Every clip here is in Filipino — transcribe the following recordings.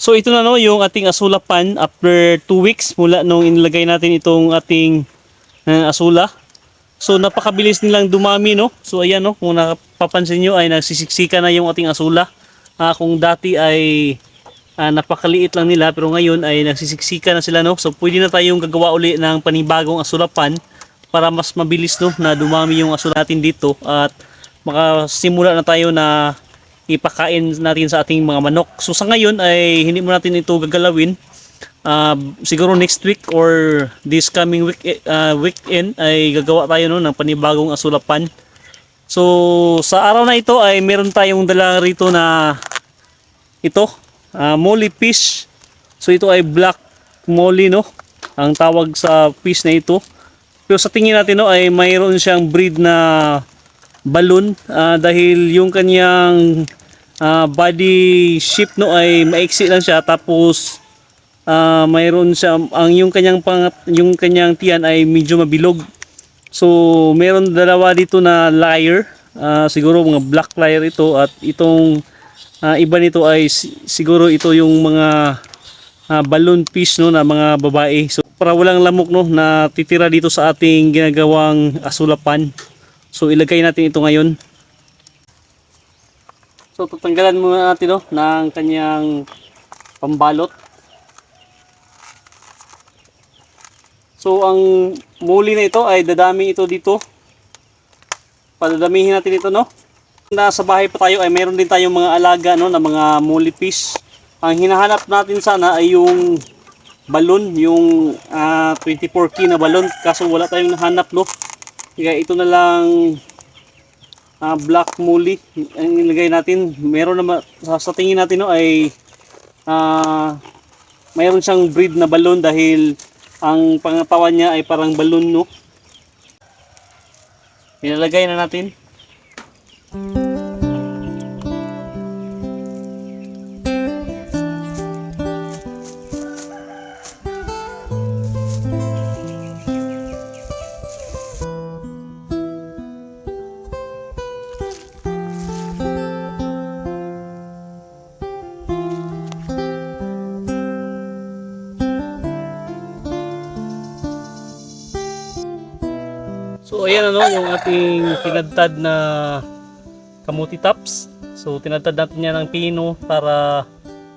So ito na no, yung ating asula pan after 2 weeks mula nung inilagay natin itong ating uh, asula. So napakabilis nilang dumami no. So ayan no, kung napapansin nyo ay nagsisiksika na yung ating asula. Ah, kung dati ay ah, napakaliit lang nila pero ngayon ay nagsisiksika na sila no. So pwede na tayong gagawa uli ng panibagong asulapan para mas mabilis no na dumami yung asula natin dito at makasimula na tayo na ipakain natin sa ating mga manok. So sa ngayon ay hindi mo natin ito gagalawin. Ah, siguro next week or this coming week ah, weekend ay gagawa tayo no ng panibagong asulapan. So sa araw na ito ay meron tayong dala rito na ito, ah, molly fish. So ito ay black molly no, ang tawag sa fish na ito. Pero sa tingin natin no ay mayroon siyang breed na balloon ah, dahil yung kanyang ah, body shape no ay maiksi lang siya tapos ah, mayroon siya ang yung kanyang pangat yung kanyang tiyan ay medyo mabilog. So meron dalawa dito na layer ah, siguro mga black layer ito at itong ah, iba nito ay si- siguro ito yung mga ah, balloon fish no na mga babae. So para walang lamok no na titira dito sa ating ginagawang asulapan. So ilagay natin ito ngayon. So tatanggalan muna natin no ng kanyang pambalot. So ang muli na ito ay dadami ito dito. Padadamihin natin ito no. Nasa bahay pa tayo ay meron din tayong mga alaga no na mga muli fish. Ang hinahanap natin sana ay yung balon, yung ah, 24 key na balon kaso wala tayong nahanap no. Kaya ito na lang ah, black molly ang ilagay natin. Meron naman sa, sa tingin natin no ay ah mayroon siyang breed na balon dahil ang pangatawan niya ay parang balon no. Ilalagay na natin. So ayan ano yung ating tinadtad na kamuti tops. So tinadtad natin yan ng pino para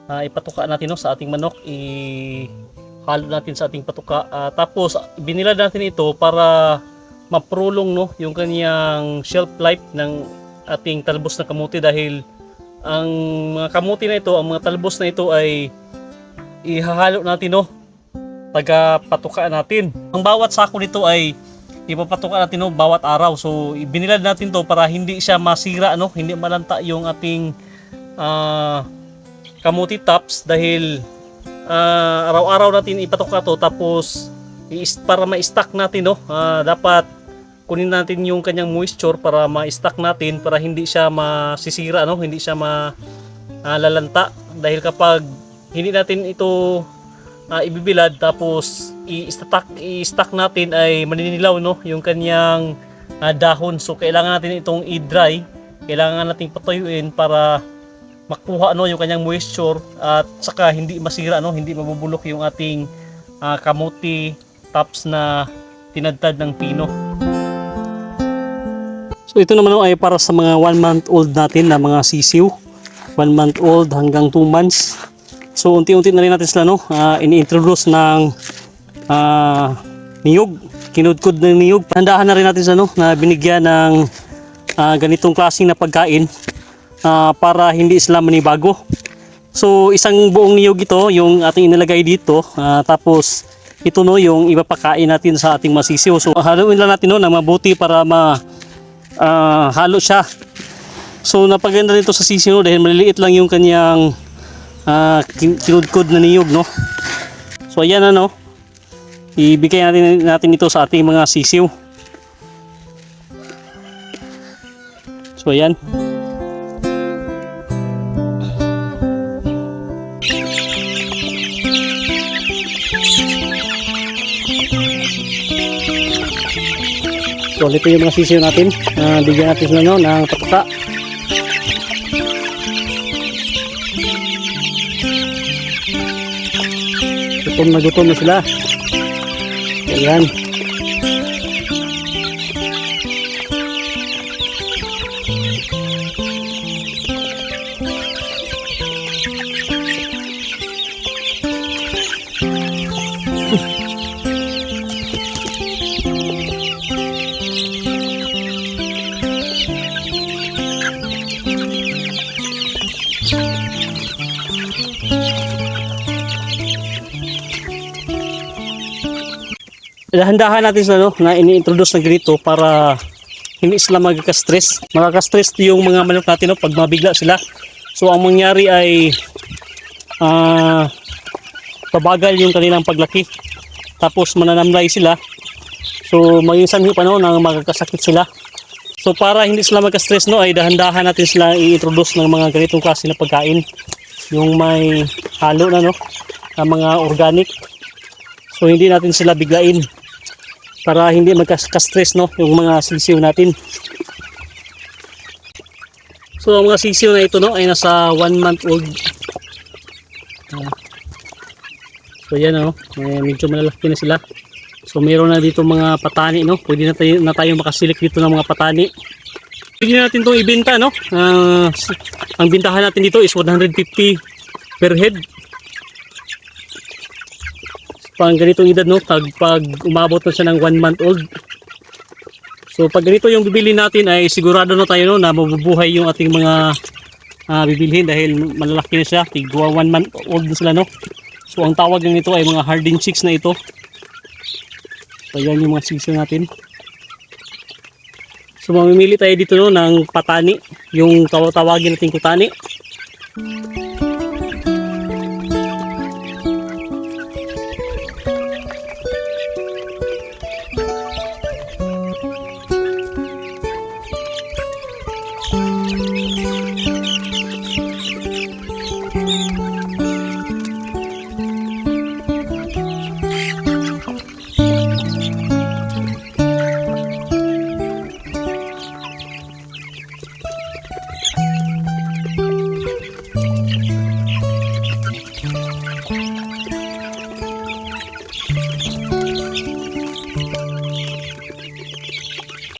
ah, ipatuka natin no, sa ating manok. I halo natin sa ating patuka. Ah, tapos binilad natin ito para maprolong no yung kanyang shelf life ng ating talbos na kamuti dahil ang mga kamuti na ito, ang mga talbos na ito ay ihahalo natin no taga patuka natin. Ang bawat sako nito ay ipapatukan natin no bawat araw. So binilad natin to para hindi siya masira no, hindi malanta yung ating ah, kamuti tops dahil ah, araw-araw natin ipatuka to tapos para ma-stack natin no. ah, dapat kunin natin yung kanyang moisture para ma-stack natin para hindi siya masisira no, hindi siya malalanta dahil kapag hindi natin ito ah, ibibilad tapos i-stack i-stack natin ay maninilaw no? Yung kanyang ah, dahon. So kailangan natin itong i-dry. Kailangan nating patuyuin para makuha no yung kanyang moisture. At saka hindi masira no? Hindi mabubulok yung ating ah, kamuti tops na tinadtad ng pino. So ito naman ay para sa mga 1 month old natin na mga sisiw. 1 month old hanggang 2 months. So unti-unti na rin natin sila no, ah, ini-introduce ng ah, niyog, kinudkod ng niyog. Handahan na rin natin sa no, na binigyan ng ah, ganitong klaseng na pagkain ah, para hindi sila manibago. So isang buong niyog ito yung ating inilagay dito ah, tapos ito no yung ipapakain natin sa ating masisiw. So haluin lang natin no na mabuti para ma ah, halo siya. So napaganda nito sa sisiw no, dahil maliliit lang yung kanyang kin- kinudkod na niyog no. So ayan ano. Ibigay natin natin ito sa ating mga sisiw. So ayan. So ito yung mga sisiw natin. Ah, bigyan natin sila no, ng patuka. Gutom na gutom na sila. Ayan. Dahan-dahan natin sila no, na ini-introduce na ganito para hindi sila magka-stress. Makaka-stress yung mga manok natin no, pag mabigla sila. So ang mangyari ay ah pabagal yung kanilang paglaki. Tapos mananamlay sila. So maging pa no, nang magkakasakit sila. So para hindi sila magka-stress no, ay dahan-dahan natin sila i-introduce ng mga ganitong klase na pagkain. Yung may halo na no, na mga organic. So hindi natin sila biglain para hindi magka-stress no yung mga sisiw natin. So ang mga sisiw na ito no ay nasa 1 month old. Ah. so yan no, eh, medyo malalaki na sila. So meron na dito mga patani no. Pwede na tayo, na tayo makasilik dito ng mga patani. Pwede natin itong ibenta no. Ah, ang bintahan natin dito is 150 per head pang ganitong edad no? Pag, pag umabot na siya ng 1 month old. So pag ganito yung bibili natin ay sigurado na tayo no na mabubuhay yung ating mga ah, bibilhin dahil malalaki na siya. Tigwa 1 month old na sila no? So ang tawag ng ito ay mga harding chicks na ito. So yan yung mga chicks natin. So mamimili tayo dito no ng patani. Yung tawag tawagin natin kutani